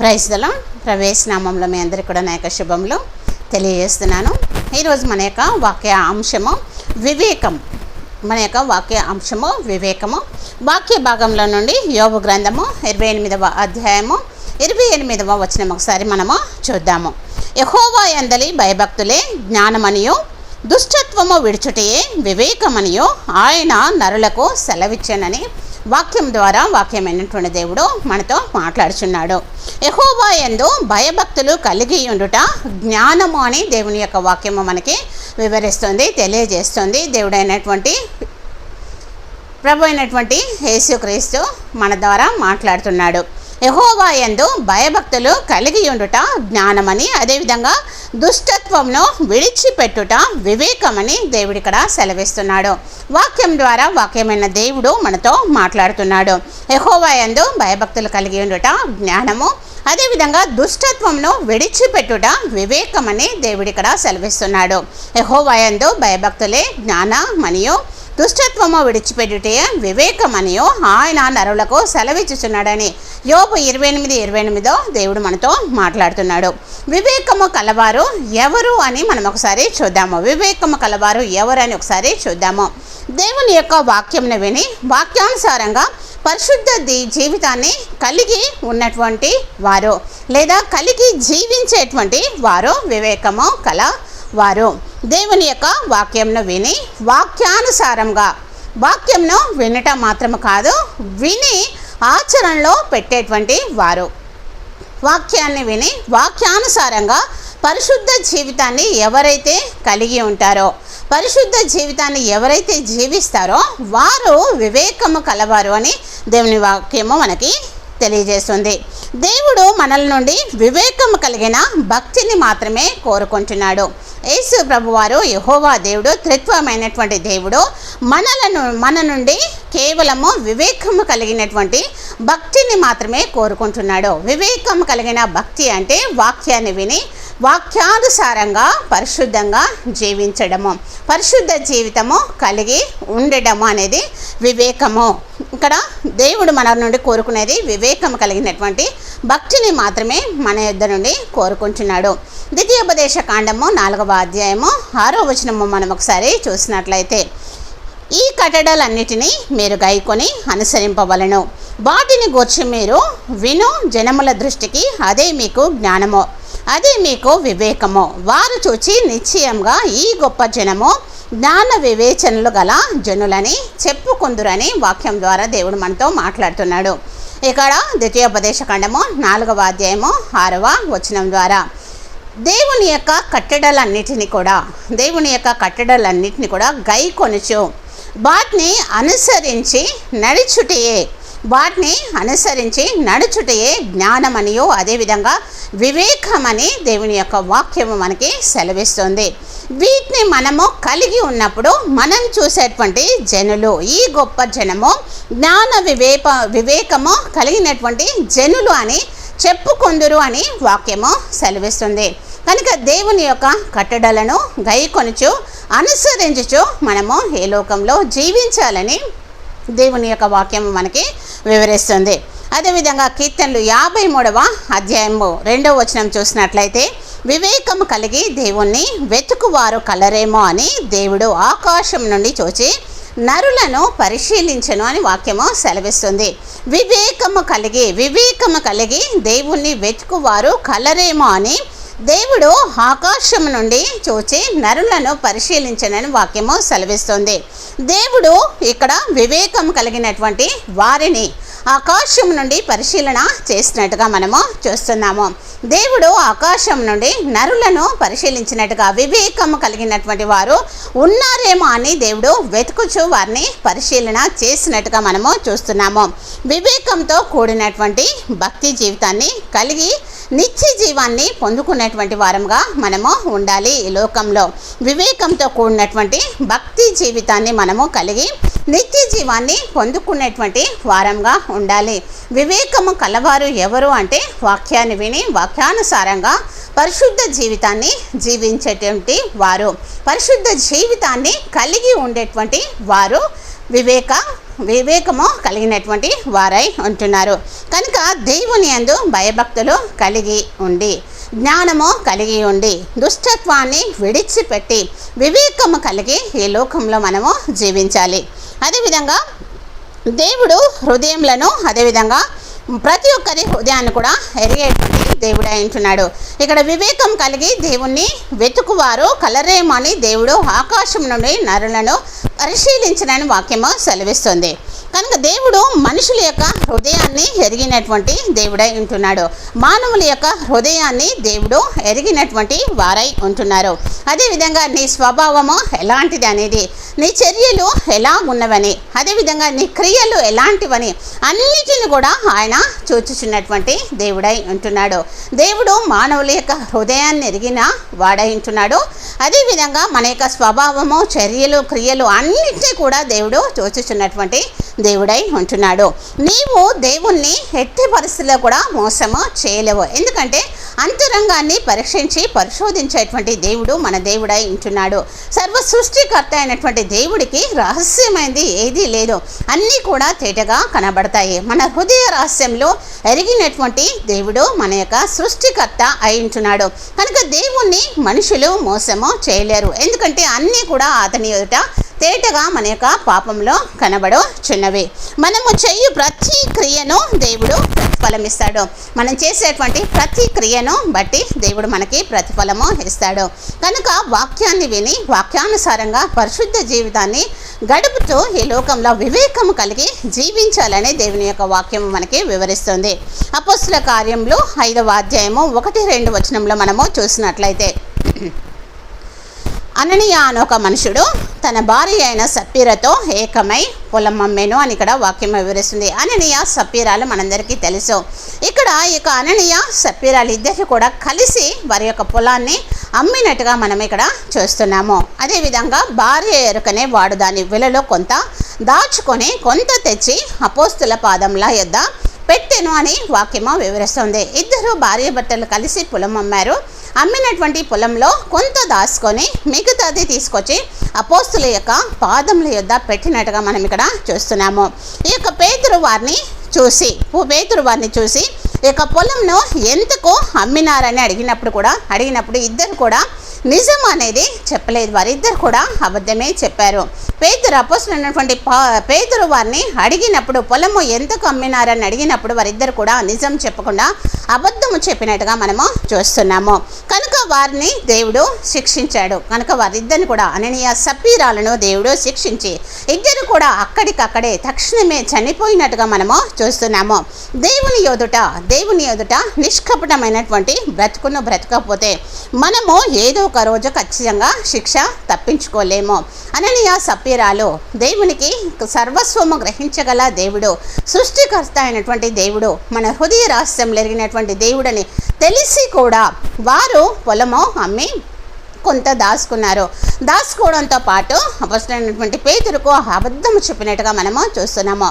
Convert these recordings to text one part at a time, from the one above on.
ప్రైజ్దలం ప్రవేశనామంలో మీ అందరికీ కూడా నా యొక్క శుభములు తెలియజేస్తున్నాను. ఈరోజు మన యొక్క వాక్య అంశము వివేకం. మన యొక్క వాక్య అంశము వివేకము. వాక్య భాగంలో నుండి యోగ గ్రంథము ఇరవై ఎనిమిదవ అధ్యాయము ఇరవై ఎనిమిదవ వచనం ఒకసారి మనము చూద్దాము. యహోవా ఎందలి భయభక్తులే జ్ఞానమనియు దుష్టత్వము విడుచుటయే వివేకమనియు ఆయన నరులకు సెలవిచ్చానని వాక్యం ద్వారా వాక్యమైనటువంటి దేవుడు మనతో మాట్లాడుచున్నాడు. ఎహోబా ఎందు భయభక్తులు కలిగి ఉండుట జ్ఞానము అని దేవుని యొక్క వాక్యము మనకి వివరిస్తుంది తెలియజేస్తుంది. దేవుడైనటువంటి ప్రభు అయినటువంటి యేసుక్రీస్తు మన ద్వారా మాట్లాడుతున్నాడు. యహోవా యందు భయభక్తులు కలిగి ఉండుట జ్ఞానమని అదేవిధంగా దుష్టత్వంను విడిచిపెట్టుట వివేకమని దేవుడు ఇక్కడ సెలవిస్తున్నాడు. వాక్యం ద్వారా వాక్యమైన దేవుడు మనతో మాట్లాడుతున్నాడు. యహోవా యందు భయభక్తులు కలిగి ఉండుట జ్ఞానము అదేవిధంగా దుష్టత్వంను విడిచిపెట్టుట వివేకమని దేవుడు ఇక్కడ సెలవిస్తున్నాడు. యహోవాయందు భయభక్తులే జ్ఞాన మరియు దుష్టత్వము విడిచిపెట్టుటే వివేకమనియో ఆయన నరులకు సెలవిచ్చుచున్నాడని యోపు ఇరవై ఎనిమిది ఇరవై ఎనిమిదో దేవుడు మనతో మాట్లాడుతున్నాడు. వివేకము కలవారు ఎవరు అని మనం ఒకసారి చూద్దాము. వివేకము కలవారు ఎవరు అని ఒకసారి చూద్దాము. దేవుని యొక్క వాక్యంను విని వాక్యానుసారంగా పరిశుద్ధ దీ జీవితాన్ని కలిగి ఉన్నటువంటి వారు లేదా కలిగి జీవించేటువంటి వారు వివేకము కల వారు దేవుని యొక్క వాక్యంను విని వాక్యానుసారంగా. వాక్యంను వినటం మాత్రం కాదు విని ఆచరణలో పెట్టేటువంటి వారు. వాక్యాన్ని విని వాక్యానుసారంగా పరిశుద్ధ జీవితాన్ని ఎవరైతే కలిగి ఉంటారో పరిశుద్ధ జీవితాన్ని ఎవరైతే జీవిస్తారో వారు వివేకము కలవారు అని దేవుని వాక్యము మనకి తెలియజేస్తుంది. దేవుడు మనల నుండి వివేకం కలిగిన భక్తిని మాత్రమే కోరుకుంటున్నాడు. యేసు ప్రభువారు యహోవా దేవుడు త్రిత్వమైనటువంటి దేవుడు మనలను మన నుండి కేవలము వివేకము కలిగినటువంటి భక్తిని మాత్రమే కోరుకుంటున్నాడు. వివేకము కలిగిన భక్తి అంటే వాక్యాన్ని విని వాక్యానుసారంగా పరిశుద్ధంగా జీవించడము. పరిశుద్ధ జీవితము కలిగి ఉండడము అనేది వివేకము. ఇక్కడ దేవుడు మన నుండి కోరుకునేది వివేకం కలిగినటువంటి భక్తిని మాత్రమే మన యొద్ద నుండి కోరుకుంటున్నాడు. ద్వితీయోపదేశ కాండము నాలుగవ అధ్యాయము ఆరో వచనము మనం ఒకసారి చూసినట్లయితే ఈ కట్టడలన్నిటినీ మీరు గైకొని అనుసరింపవలను. వాటిని గూర్చి మీరు విను జనముల దృష్టికి అదే మీకు జ్ఞానము అదే మీకు వివేకము. వారు చూచి నిశ్చయంగా ఈ గొప్ప జనము జ్ఞాన వివేచనలు గల జనులని చెప్పుకుందురని వాక్యం ద్వారా దేవుడు మనతో మాట్లాడుతున్నాడు. ఇక్కడ ద్వితీయోపదేశ ఖండము నాలుగవ అధ్యాయము ఆరవ వచనం ద్వారా. దేవుని యొక్క కట్టడలన్నిటిని కూడా దేవుని యొక్క కట్టడలన్నిటిని కూడా గై కొనుచు వాటిని అనుసరించి నడుచుటయే వాటిని అనుసరించి నడుచుటయే జ్ఞానమనియో అదేవిధంగా వివేకమని దేవుని యొక్క వాక్యము మనకి సెలవిస్తుంది. వీటిని మనము కలిగి ఉన్నప్పుడు మనం చూసేటువంటి జనులు ఈ గొప్ప జనము జ్ఞాన వివేక వివేకము కలిగినటువంటి జనులు అని చెప్పుకొందురు అని వాక్యము సెలవిస్తుంది. కనుక దేవుని యొక్క కట్టడలను గైకొనుచు అనుసరించుచు మనము ఏ లోకంలో జీవించాలని దేవుని యొక్క వాక్యం మనకి వివరిస్తుంది. అదేవిధంగా కీర్తనలు యాభై మూడవ అధ్యాయము రెండవ వచనం చూసినట్లయితే వివేకము కలిగి దేవుణ్ణి వెతుకువారు కలరేమో అని దేవుడు ఆకాశం నుండి చూచి నరులను పరిశీలించను అని వాక్యము సెలవిస్తుంది. వివేకము కలిగి వివేకము కలిగి దేవుణ్ణి వెతుకువారు కలరేమో అని దేవుడు ఆకాశం నుండి చూచి నరులను పరిశీలించనని వాక్యము సెలవిస్తుంది. దేవుడు ఇక్కడ వివేకం కలిగినటువంటి వారిని ఆకాశం నుండి పరిశీలన చేసినట్టుగా మనము చూస్తున్నాము. దేవుడు ఆకాశం నుండి నరులను పరిశీలించినట్టుగా వివేకం కలిగినటువంటి వారు ఉన్నారేమో అని దేవుడు వెతుకుచు వారిని పరిశీలన చేసినట్టుగా మనము చూస్తున్నాము. వివేకంతో కూడినటువంటి భక్తి జీవితాన్ని కలిగి నిత్య జీవాన్ని పొందుకున్నటువంటి వారంగా మనము ఉండాలి ఈ లోకంలో. వివేకంతో కూడినటువంటి భక్తి జీవితాన్ని మనము కలిగి నిత్య జీవాన్ని పొందుకునేటువంటి వారంగా ఉండాలి. వివేకము కలవారు ఎవరు అంటే వాక్యాన్ని విని వాక్యానుసారంగా పరిశుద్ధ జీవితాన్ని జీవించేటువంటి వారు. పరిశుద్ధ జీవితాన్ని కలిగి ఉండేటువంటి వారు వివేక వివేకము కలిగినటువంటి వారై ఉంటున్నారు. కనుక దేవుని యందు భయభక్తులు కలిగి ఉండి జ్ఞానము కలిగి ఉండి దుష్టత్వాన్ని విడిచిపెట్టి వివేకము కలిగి ఈ లోకంలో మనము జీవించాలి. అదేవిధంగా దేవుడు హృదయంలను అదేవిధంగా ప్రతి ఒక్కరి హృదయాన్ని కూడా ఎరిగేటువంటి దేవుడు ఉంటున్నాడు. ఇక్కడ వివేకం కలిగి దేవుణ్ణి వెతుకువారు కలరేమని దేవుడు ఆకాశం నుండి నరులను పరిశీలించనని వాక్యము సెలవిస్తుంది. కనుక దేవుడు మనుషుల యొక్క హృదయాన్ని ఎరిగినటువంటి దేవుడై ఉంటున్నాడు. మానవుల యొక్క హృదయాన్ని దేవుడు ఎరిగినటువంటి వారై ఉంటున్నారు. అదేవిధంగా నీ స్వభావము ఎలాంటిది అనేది నీ చర్యలు ఎలా ఉన్నవని అదేవిధంగా నీ క్రియలు ఎలాంటివని అన్నిటిని కూడా ఆయన చూచుచున్నటువంటి దేవుడై ఉంటున్నాడు. దేవుడు మానవుల యొక్క హృదయాన్ని ఎరిగిన వాడై ఉంటున్నాడు. అదేవిధంగా మన యొక్క స్వభావము చర్యలు క్రియలు అన్నిటినీ కూడా దేవుడు చూచుచున్నటువంటి దేవుడై ఉంటున్నాడు. నీవు దేవుణ్ణి ఎట్టి పరిస్థితుల్లో కూడా మోసము చేయలేవు. ఎందుకంటే అంతరంగాన్ని పరీక్షించి పరిశోధించేటువంటి దేవుడు మన దేవుడై ఉంటున్నాడు. సర్వ సృష్టికర్త అయినటువంటి దేవుడికి రహస్యమైనది ఏదీ లేదు. అన్నీ కూడా తేటగా కనబడతాయి. మన హృదయ రహస్యంలో ఎరిగినటువంటి దేవుడు మన యొక్క సృష్టికర్త అయి ఉంటున్నాడు కనుక దేవుణ్ణి మనుషులు మోసము చేయలేరు. ఎందుకంటే అన్నీ కూడా అతని ఎదుట తేటగా మన యొక్క పాపంలో కనబడుచున్నవి మనము చేయు ప్రతి క్రియను దేవుడు ప్రతిఫలమిస్తాడు. మనం చేసేటువంటి ప్రతి క్రియను బట్టి దేవుడు మనకి ప్రతిఫలము ఇస్తాడు. కనుక వాక్యాన్ని విని వాక్యానుసారంగా పరిశుద్ధ జీవితాన్ని గడుపుతూ ఈ లోకంలో వివేకము కలిగి జీవించాలని దేవుని యొక్క వాక్యం మనకి వివరిస్తుంది. అపోస్తుల కార్యంలో ఐదవ అధ్యాయము ఒకటి రెండు వచనంలో మనము చూసినట్లయితే అననీయ అని ఒక మనుషుడు తన భార్య అయిన సప్పీరతో ఏకమై పొలం అమ్మేను అని ఇక్కడ వాక్యం వివరిస్తుంది. అననీయ సప్పీరాలు మనందరికీ తెలుసు. ఇక్కడ ఇక అననీయ సప్పీరాలు ఇద్దరు కూడా కలిసి వారి యొక్క పొలాన్ని అమ్మినట్టుగా మనం ఇక్కడ చూస్తున్నాము. అదేవిధంగా భార్య ఎరుకనే వాడు దాని విలలో కొంత దాచుకొని కొంత తెచ్చి అపోస్తుల పాదంల యొద్ద పెట్టెను అని వాక్యము వివరిస్తుంది. ఇద్దరు భార్య భర్తలు కలిసి పొలం అమ్మారు అమ్మినటువంటి పొలంలో కొంత దాచుకొని మిగతాది తీసుకొచ్చి అపోస్తుల యొక్క పాదముల యొద్ద పెట్టినట్టుగా మనం ఇక్కడ చూస్తున్నాము. ఈ యొక్క పేతురు వారిని చూసి పేతురు వారిని చూసి ఈ యొక్క పొలంను ఎందుకు అమ్మినారని అడిగినప్పుడు కూడా అడిగినప్పుడు ఇద్దరు కూడా నిజం అనేది చెప్పలేదు. వారిద్దరు కూడా అబద్ధమే చెప్పారు. పేదరు అపోస్తున్నటువంటి పా పేతురు వారిని అడిగినప్పుడు పొలము ఎంతకు అమ్మినారని అడిగినప్పుడు వారిద్దరు కూడా నిజం చెప్పకుండా అబద్ధము చెప్పినట్టుగా మనము చూస్తున్నాము. కనుక వారిని దేవుడు శిక్షించాడు. కనుక వారిద్దరిని కూడా అననీయ సప్పీరాలను దేవుడు శిక్షించి ఇద్దరు కూడా అక్కడికక్కడే తక్షణమే చనిపోయినట్టుగా మనము చూస్తున్నాము. దేవుని ఎదుట దేవుని ఎదుట నిష్కపటమైనటువంటి బ్రతుకును బ్రతకపోతే మనము ఏదో ఒకరోజు ఖచ్చితంగా శిక్ష తప్పించుకోలేము. అననీయ సప్పీరాలు దేవునికి సర్వస్వము గ్రహించగల దేవుడు సృష్టికర్త అయినటువంటి దేవుడు మన హృదయ రహస్యం ఎరిగినటువంటి దేవుడని తెలిసి కూడా వారు పొలము అమ్మి కొంత దాచుకున్నారు. దాచుకోవడంతో పాటు అవసరమైనటువంటి పేదలకు అబద్ధము చెప్పినట్టుగా మనము చూస్తున్నాము.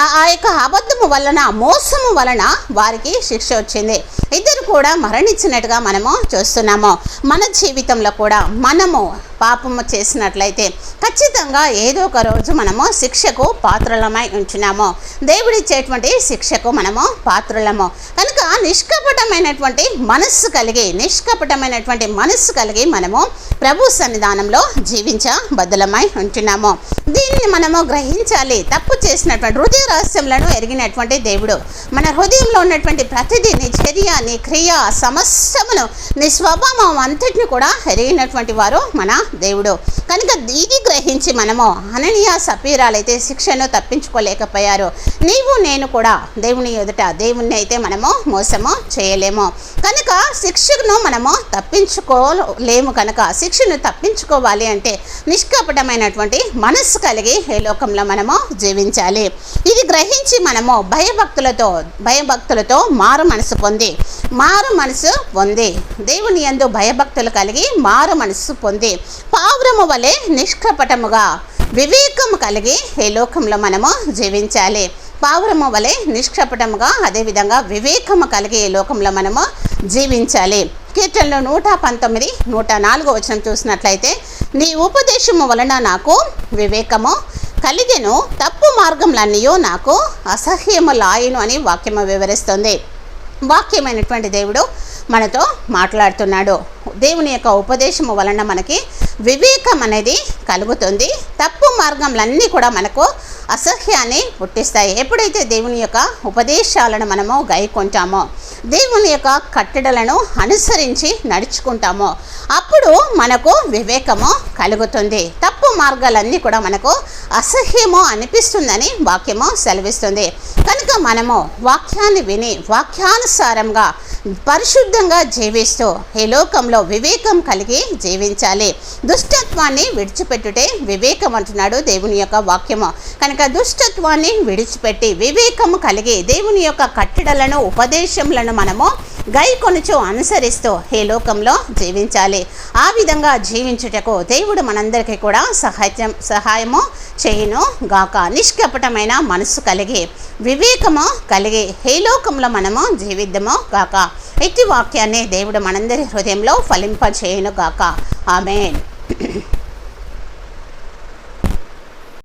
ఆ ఆ యొక్క అబద్ధము వలన మోసము వలన వారికి శిక్ష వచ్చింది. ఇద్దరు కూడా మరణించినట్టుగా మనము చూస్తున్నాము. మన జీవితంలో కూడా మనము పాపము చేసినట్లయితే ఖచ్చితంగా ఏదో ఒక రోజు మనము శిక్షకు పాత్రలమై ఉంచున్నాము. దేవుడిచ్చేటువంటి శిక్షకు మనము పాత్రలము. కనుక నిష్కపటమైనటువంటి మనస్సు కలిగి నిష్కపటమైనటువంటి మనస్సు కలిగి మనము ప్రభు సన్నిధానంలో జీవించబద్దులమై ఉంటున్నాము. దీన్ని మనము గ్రహించాలి. తప్పు చేసినటువంటి హృదయ రహస్యములను ఎరిగినటువంటి దేవుడు మన హృదయంలో ఉన్నటువంటి ప్రతిదీ నీ చర్య నీ క్రియ సమస్యమును నీ స్వభావం అంతటిని కూడా ఎరిగినటువంటి వారు మన దేవుడు. కనుక ఇది గ్రహించి మనము అననీయ సపీరాలైతే శిక్షను తప్పించుకోలేకపోయారు. నీవు నేను కూడా దేవుని ఎదుట దేవుణ్ణి అయితే మనము మోసము చేయలేము. కనుక శిక్షను మనము తప్పించుకోలేము కనుక శిక్షను తప్పించుకోవాలి అంటే నిష్కపటమైనటువంటి మనస్సు కలిగి ఈ లోకంలో మనము జీవించాలి. ఇది గ్రహించి మనము భయభక్తులతో భయభక్తులతో మారు మనసు పొంది మారు మనసు పొంది దేవుని యందు భయభక్తులు కలిగి మారు మనసు పొంది పావురము వలె నిష్కపటముగా వివేకము కలిగి ఈ లోకంలో మనము జీవించాలి. పావురము వలె నిష్కపటముగా అదేవిధంగా వివేకము కలిగి ఈ లోకంలో మనము జీవించాలి. కీర్తనలో నూట పంతొమ్మిది నూట నాలుగు వచనం చూసినట్లయితే నీ ఉపదేశము వలన నాకు వివేకము కలిగెను తప్పు మార్గంలన్నీ నాకు అసహ్యము లాయను అని వాక్యము వివరిస్తుంది. వాక్యమైనటువంటి దేవుడు మనతో మాట్లాడుతున్నాడు. దేవుని యొక్క ఉపదేశము వలన మనకి వివేకం అనేది కలుగుతుంది. తప్పు మార్గంలన్నీ కూడా మనకు అసహ్యాన్ని పుట్టిస్తాయి. ఎప్పుడైతే దేవుని యొక్క ఉపదేశాలను మనము గైకొంటామో దేవుని యొక్క కట్టడలను అనుసరించి నడుచుకుంటామో అప్పుడు మనకు వివేకము కలుగుతుంది. తప్పు మార్గాలన్నీ కూడా మనకు అసహ్యము అనిపిస్తుందని వాక్యము సెలవిస్తుంది. కనుక మనము వాక్యాన్ని విని వాక్యానుసారంగా పరిశుద్ధంగా జీవిస్తూ ఈ లోకంలో వివేకం కలిగి జీవించాలి. దుష్టత్వాన్ని విడిచిపెట్టుటే వివేకం అంటున్నాడు దేవుని యొక్క వాక్యము. కనుక దుష్టత్వాన్ని విడిచిపెట్టి వివేకము కలిగి దేవుని యొక్క కట్టడలను ఉపదేశములను మనము గై కొనుచు అనుసరిస్తూ ఈ లోకంలో జీవించాలి. ఆ విధంగా జీవించుటకు దేవుడు మనందరికీ కూడా సహాయం సహాయము చేయును గాక. నిష్కపటమైన మనసు కలిగి వివేకము కలిగి ఈ లోకంలో మనము జీవిద్దాము గాక. ఇట్టి వాక్యాన్ని దేవుడు మనందరి హృదయంలో ఫలింప గాక ఆమెన్.